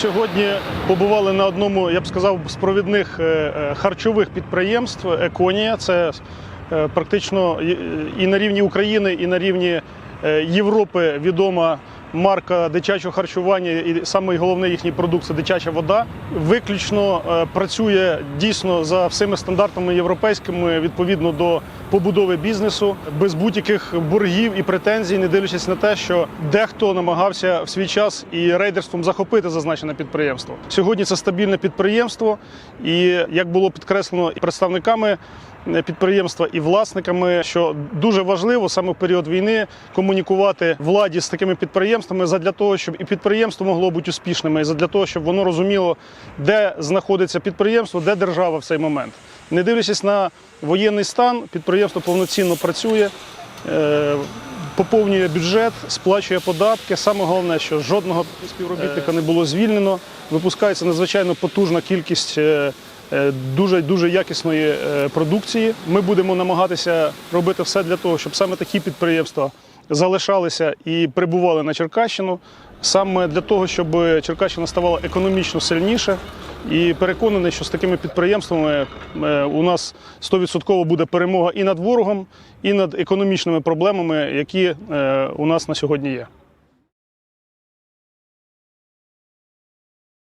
Сьогодні побували на одному, я б сказав, з провідних е, е, харчових підприємств Еконія. Це е, практично і- на рівні України, і на рівні Європи відома марка дитячого харчування. І саме головний їхній продукт це дитяча вода. Виключно е, працює дійсно за всіми стандартами європейськими відповідно до побудови бізнесу, без будь-яких боргів і претензій, не дивлячись на те, що дехто намагався в свій час і рейдерством захопити зазначене підприємство. Сьогодні це стабільне підприємство, і як було підкреслено представниками підприємства і власниками, що дуже важливо саме в період війни комунікувати владі з такими підприємствами задля того, щоб і підприємство могло бути успішними, і задля того, щоб воно розуміло, де знаходиться підприємство, де держава в цей момент. Не дивлячись на воєнний стан, підприємство повноцінно працює. е, Поповнює бюджет, сплачує податки. Саме головне, що жодного співробітника не було звільнено. Випускається надзвичайно потужна кількість е, е, дуже дуже якісної е, продукції. Ми будемо намагатися робити все для того, щоб саме такі підприємства залишалися і прибували на Черкащину. Саме для того, щоб Черкащина ставала економічно сильніше. І переконаний, що з такими підприємствами е, у нас 100% буде перемога і над ворогом, і над економічними проблемами, які е, у нас на сьогодні є.